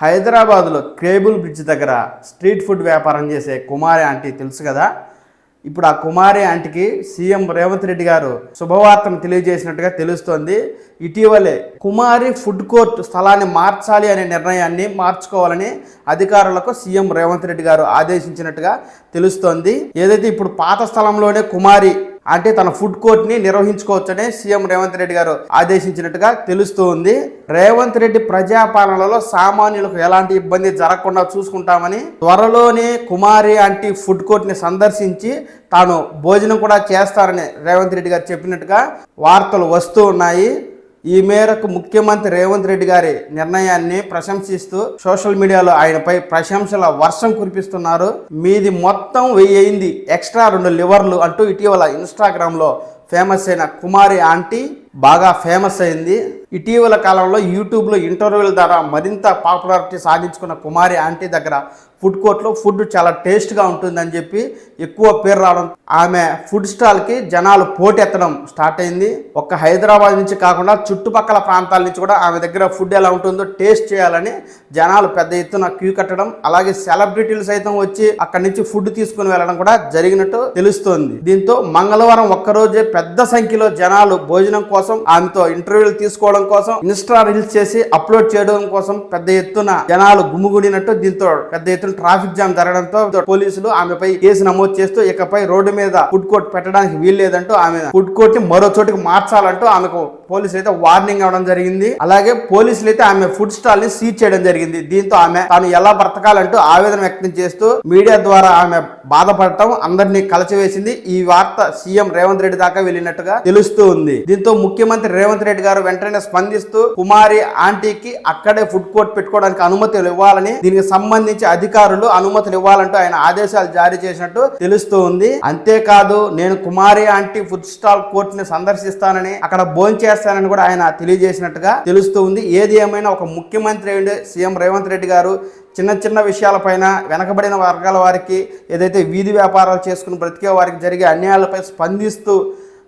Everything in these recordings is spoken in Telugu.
హైదరాబాద్లో కేబుల్ బ్రిడ్జ్ దగ్గర స్ట్రీట్ ఫుడ్ వ్యాపారం చేసే కుమారి ఆంటీ తెలుసు కదా? ఇప్పుడు ఆ కుమారి ఆంటీకి సీఎం రేవంత్ రెడ్డి గారు శుభవార్తను తెలియజేసినట్టుగా తెలుస్తోంది. ఇటీవలే కుమారి ఫుడ్ కోర్ట్ స్థలాన్ని మార్చాలి అనే నిర్ణయాన్ని మార్చుకోవాలని అధికారులకు సీఎం రేవంత్ రెడ్డి గారు ఆదేశించినట్టుగా తెలుస్తోంది. ఏదైతే ఇప్పుడు పాత స్థలంలోనే కుమారి అంటే తన ఫుడ్ కోర్ట్ని నిర్వహించుకోవచ్చని సీఎం రేవంత్ రెడ్డి గారు ఆదేశించినట్టుగా తెలుస్తూ ఉంది. రేవంత్ రెడ్డి ప్రజాపాలనలో సామాన్యులకు ఎలాంటి ఇబ్బంది జరగకుండా చూసుకుంటామని త్వరలోనే కుమారి ఆంటీ ఫుడ్ కోర్ట్ని సందర్శించి తాను భోజనం కూడా చేస్తారని రేవంత్ రెడ్డి గారు చెప్పినట్టుగా వార్తలు వస్తూ ఉన్నాయి. ఈ మేరకు ముఖ్యమంత్రి రేవంత్ రెడ్డి గారి నిర్ణయాన్ని ప్రశంసిస్తూ సోషల్ మీడియాలో ఆయనపై ప్రశంసల వర్షం కురిపిస్తున్నారు. మీది మొత్తం వెయ్యింది ఎక్స్ట్రా రెండు లివర్లు అంటూ ఇటీవల ఇన్స్టాగ్రామ్లో ఫేమస్ అయిన కుమారి ఆంటీ బాగా ఫేమస్ అయింది. ఇటీవల కాలంలో యూట్యూబ్లో ఇంటర్వ్యూల ద్వారా మరింత పాపులారిటీ సాధించుకున్న కుమారి ఆంటీ దగ్గర ఫుడ్ కోర్ట్లో ఫుడ్ చాలా టేస్ట్గా ఉంటుందని చెప్పి ఎక్కువ పేరు రావడం. ఆమె ఫుడ్ స్టాల్కి జనాలు పోటెత్తడం స్టార్ట్ అయింది. ఒక్క హైదరాబాద్ నుంచి కాకుండా చుట్టుపక్కల ప్రాంతాల నుంచి కూడా ఆమె దగ్గర ఫుడ్ ఎలా ఉంటుందో టేస్ట్ చేయాలని జనాలు పెద్ద ఎత్తున క్యూ కట్టడం అలాగే సెలబ్రిటీలు సైతం వచ్చి అక్కడి నుంచి ఫుడ్ తీసుకుని వెళ్ళడం కూడా జరిగినట్టు తెలుస్తోంది. దీంతో మంగళవారం ఒక్కరోజే పెద్ద సంఖ్యలో జనాలు భోజనం కోసం ఆమెతో ఇంటర్వ్యూలు తీసుకోవడం కోసం ఇన్స్టా రీల్స్ చేసి అప్లోడ్ చేయడం కోసం పెద్ద ఎత్తున జనాలు గుమ్ముగుడినట్టు దీంతో పెద్ద ఎత్తున ట్రాఫిక్ జామ్ జరగడంతో పోలీసులు ఆమెపై కేసు నమోదు చేస్తూ ఇకపై రోడ్డు మీద ఫుడ్ కోర్ట్ పెట్టడానికి వీల్లేదంటూ ఆమె ఫుడ్ కోర్ట్ని మరో చోటుకి మార్చాలంటూ ఆమెకు పోలీసులు అయితే వార్నింగ్ అవడం జరిగింది. అలాగే పోలీసులు అయితే ఆమె ఫుడ్ స్టాల్ని సీజ్ చేయడం జరిగింది. దీంతో ఆమె తాను ఎలా బ్రతకాలంటూ ఆవేదన వ్యక్తం చేస్తూ మీడియా ద్వారా ఆమె బాధపడటం అందరినీ కలచివేసింది. ఈ వార్త సీఎం రేవంత్ రెడ్డి దాకా వెళ్ళినట్టుగా తెలుస్తూ ఉంది. దీంతో ముఖ్యమంత్రి రేవంత్ రెడ్డి గారు వెంటనే స్పందిస్తూ కుమారి ఆంటీకి అక్కడే ఫుడ్ కోర్ట్ పెట్టుకోవడానికి అనుమతులు ఇవ్వాలని దీనికి సంబంధించి అధికారులు అనుమతులు ఇవ్వాలంటూ ఆయన ఆదేశాలు జారీ చేసినట్టు తెలుస్తూ ఉంది. అంతేకాదు నేను కుమారి ఆంటీ ఫుడ్ స్టాల్ కోర్ట్ని సందర్శిస్తానని అక్కడ భోజనం చేస్తానని కూడా ఆయన తెలియజేసినట్టుగా తెలుస్తూ ఉంది. ఏది ఏమైనా ఒక ముఖ్యమంత్రి సీఎం రేవంత్ రెడ్డి గారు చిన్న చిన్న విషయాలపైన వెనకబడిన వర్గాల వారికి ఏదైతే వీధి వ్యాపారాలు చేసుకుని బ్రతికే వారికి జరిగే అన్యాయాలపై స్పందిస్తూ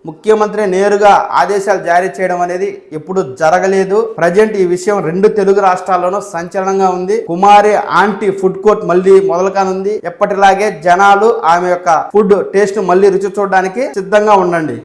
ముఖ్యమంత్రి నేరుగా ఆదేశాలు జారీ చేయడం అనేది ఎప్పుడు జరగలేదు. ప్రజెంట్ ఈ విషయం రెండు తెలుగు రాష్ట్రాల్లోనూ సంచలనంగా ఉంది. కుమారి ఆంటీ ఫుడ్ కోర్ట్ మళ్ళీ మొదలు కానుంది. ఎప్పటిలాగే జనాలు ఆమె యొక్క ఫుడ్ టేస్ట్ మళ్ళీ రుచి చూడడానికి సిద్ధంగా ఉండండి.